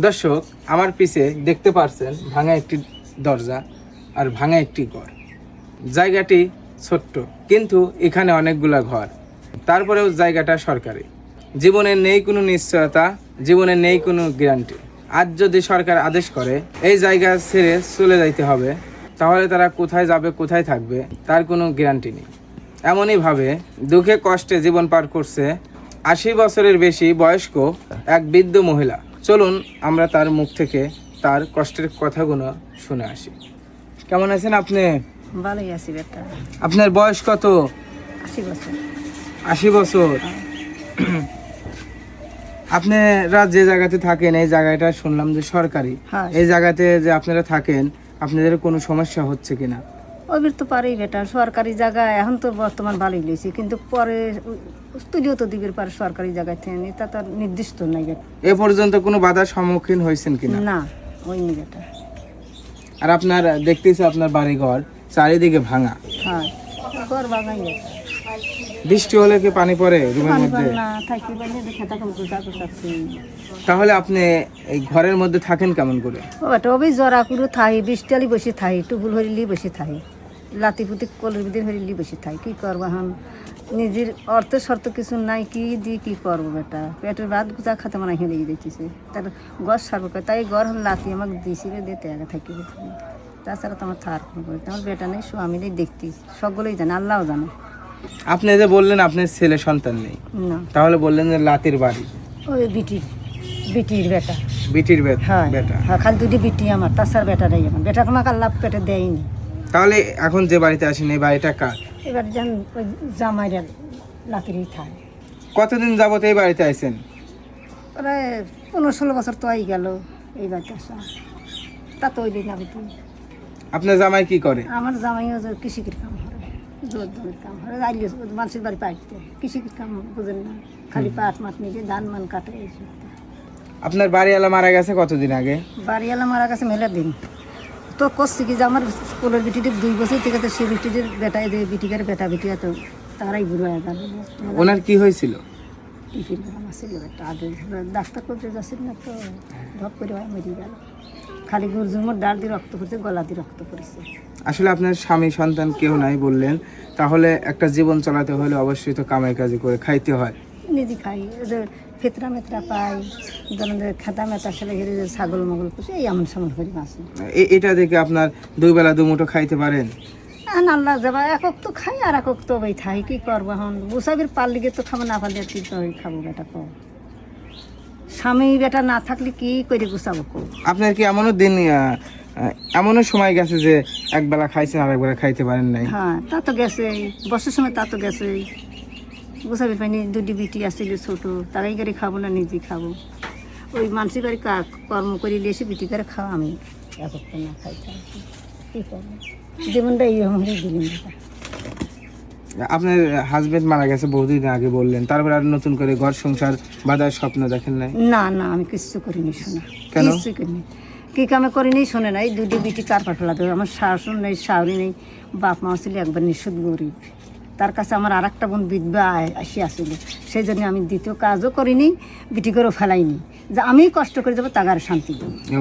দর্শক, আমার পিছে দেখতে পারছেন ভাঙা একটি দরজা আর ভাঙা একটি ঘর। জায়গাটি ছোট্ট, কিন্তু এখানে অনেকগুলা ঘর। তারপরেও জায়গাটা সরকারি। জীবনের নেই কোনো নিশ্চয়তা, জীবনে নেই কোনো গ্যারান্টি। আজ যদি সরকার আদেশ করে, এই জায়গা ছেড়ে চলে যাইতে হবে, তাহলে তারা কোথায় যাবে, কোথায় থাকবে, তার কোনো গ্যারান্টি নেই। এমনইভাবে দুঃখে কষ্টে জীবন পার করছে আশি বছরের বেশি বয়স্ক এক বৃদ্ধ মহিলা। চলুন আমরা তার মুখ থেকে তার কষ্টের কথাগুলো শুনে আসি। কেমন আছেন আপনি? ভালোই আছি বেটা। আপনার বয়স কত? আশি বছর। আশি বছর। আপনারা যে জায়গাতে থাকেন এই জায়গাটা শুনলাম যে সরকারি। হ্যাঁ। এই জায়গাতে যে আপনারা থাকেন আপনাদের কোনো সমস্যা হচ্ছে কিনা? ওইবির তো পারেই বেটা সরকারি জায়গা এখন তো বর্তমান ভালোই লইছি কিন্তু পরে তুলিও তো দিবির পারে সরকারি জায়গায় থেকে এটা তো আর নির্দিষ্ট নাই বেটা। এ পর্যন্ত কোনো বাধার সম্মুখীন হয়েছেন কিনা? না হয়নি বেটা। আর আপনার দেখতেছি আপনার বাড়ি ঘর চারিদিকে ভাঙা। হ্যাঁ ঘর বেটা বৃষ্টি হলে কি পানি পড়ে রুমের মধ্যে? তাহলে আপনি এই ঘরের মধ্যে থাকেন কেমন করে? ও বেটা ওই জরা কুরু থাই বৃষ্টিয়ালি বসে থাই টুকুল হরিলি বসে থাই। লাতি পুতি কলের বিদিন হরিলি বসে থাই। কী করব এখন? নিজের অর্থ শর্ত কিছু নাই কি দি কী করব বেটা? পেটের ভাত গুজা খাতে মানে হেলে দিতেছে তার গছ সারবো তাই ঘর হন লাতি আমাকে দিছিল দিতে আগে থাকি তাছাড়া তো আমার থার কোনো করে আমার বেটা নেই স্বামী নেই দেখতি। সকলেই জানে আল্লাহও জানে। আপনি যে বললেন আপনার ছেলে সন্তান নেই না। তাহলে বললেন যে লাতির বাড়ি। ওই বিটির বিটির বেটা। বিটির বেট হ্যাঁ বেটা। হ্যাঁ খালি দুটি বিটি আমার তাছাড়া বেটা নেই আমার। বেটা আমাকে আল্লাহ পেটে দেয়নি। তাহলে এখন যে বাড়িতে আসেন এই বাড়িটা কার? এবার যেন ওই জামাইরা লাকিরই থাকে কতদিন যাবত এই বাড়িতে আইছেন? প্রায় পনেরো ষোলো বছর তো হয়ে গেল এই বাড়িতে আসা। তা তো ওই দিন আমি আপনার জামাই কি করে? আমার জামাইও কৃষিকের কাম করে জোর কাম করে আইলে মানুষের বাড়ি পাইতে। কৃষিকের কাম বুঝেন না খালি পাট মাঠ নিয়ে ধান মান কাটে। এইসব আপনার বাড়িওয়ালা মারা গেছে কতদিন আগে? বাড়িওয়ালা মারা গেছে মেলা দিন। তো করছি কি যে আমার স্কুলের বিটিটির দুই বছর থেকে তো সে বিটিটির বেটা এদের বিটিকার বেটা বিটি তো তারাই বুড়ো হয়ে গেল। ওনার কি হয়েছিল? টিফিন আছিল একটা আগে ডাক্তার করতে যাচ্ছিল না তো ধপ করে হয় মেরে গেল। খালি গুরজুমোর ডাল দিয়ে রক্ত পড়ছে গলা দিয়ে রক্ত পড়েছে। আসলে আপনার স্বামী সন্তান কেউ নাই বললেন তাহলে একটা জীবন চালাতে হলে অবশ্যই তো কামাই কাজি করে খাইতে হয়। নিজে খাই ফেতরা মেতরা পাই ধরেন খেতা মেতা ছেলে ঘিরে ছাগল মগল পুষে এই এমন সামন করি মাছ। এটা দেখে আপনার দুই বেলা দুমুঠো খাইতে পারেন? আর আল্লাহ যাবা একক তো খাই আর একক তো ওই খাই কি করব এখন? বুসাবির পারলিগে তো খাব না পারলে কি করে খাব বেটা কো। স্বামী বেটা না থাকলে কি করে গুছাবো কো? আপনার কি এমনও দিন এমনও সময় গেছে যে একবেলা খাইছেন আর একবেলা খাইতে পারেন নাই? হ্যাঁ তা তো গেছে বর্ষার সময় তা তো গেছে গোসাবির পানি দুটি বিটি আসছিল ছোট। তারাই করে খাব না নিজে খাব। ওই মানুষের বাড়ি কর্ম করে এসে বিটি করে খাওয়া আমি। তো না খাইতে কি করব? জীবনটা এইরকম হয়ে দিলাম আপনার হাজবেন্ড মারা গেছে বহুদিন আগে বললেন। তারপর আর নতুন করে ঘর সংসার বাঁধার স্বপ্ন দেখেন নাই? না না আমি কিচ্ছু করিনি শোনা কেন? কিচ্ছু করিনি। কি কামে করিনি শোনে না এই দুটি বিটি কার পাঠলা দেবে আমার শাশুর নেই শাহরি নেই। বাপ মা ছিল একবার নিষেধ গরিব। তার কাছে আমার আর একটা বোন বিধবা আসি আসিল। সেই জন্য আমি দ্বিতীয় কাজও করিনি বিটি করেও ফেলাইনি। যে আমি কষ্ট করে দেবো তাগার শান্তি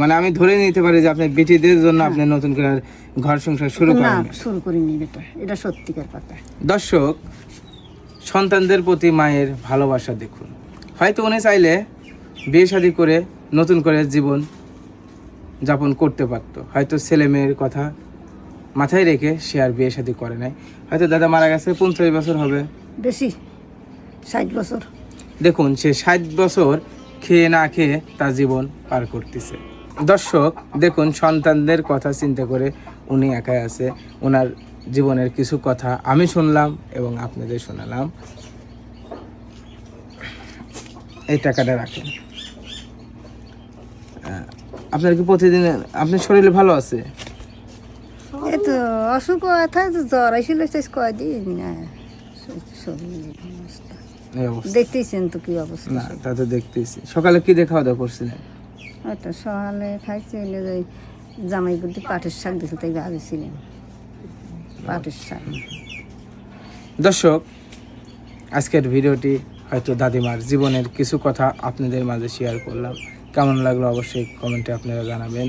মানে আমি ধরে নিতে পারি যে আপনার বেটিদের জন্য আপনি নতুন করে ঘর সংসার শুরু না করেন শুরু করিনি এটা এটা সত্যিকার কথা। দর্শক সন্তানদের প্রতি মায়ের ভালোবাসা দেখুন। হয়তো উনি চাইলে বিয়ে শাদী করে নতুন করে জীবন যাপন করতে পারত। হয়তো ছেলে মেয়ের কথা মাথায় রেখে সে আর বিয়ে শাদী করে নাই। হয়তো দাদা মারা গেছে পঞ্চাশ বছর হবে। বেশি ষাট বছর। দেখুন সে ষাট বছর খেয়ে না খেয়ে তার জীবন পার করতেছে। দর্শক দেখুন সন্তানদের কথা চিন্তা করে উনি একাই আছে। ওনার জীবনের কিছু কথা আমি শুনলাম এবং আপনাদের শোনালাম। এই টাকাটা রাখেন। আপনার কি প্রতিদিন আপনার শরীরে ভালো আছে? এই তো অসুখ কথা তো জ্বর শেষ কয়দিন? না শরীরের অবস্থা এই অবস্থা। দেখতেইছেন তো কি অবস্থা? না তা তো দেখতেছি। সকালে কি খাওয়া দাওয়া করছিলেন? ওটা সকালে খাইছে এলে ওই জামাই বুদ্ধি পাটের শাক দিছে তাই ভাবেছিলেন পাটের শাক। দর্শক আজকের ভিডিওটি হয়তো দাদিমার জীবনের কিছু কথা আপনাদের মাঝে শেয়ার করলাম। কেমন লাগল অবশ্যই কমেন্টে আপনারা জানাবেন।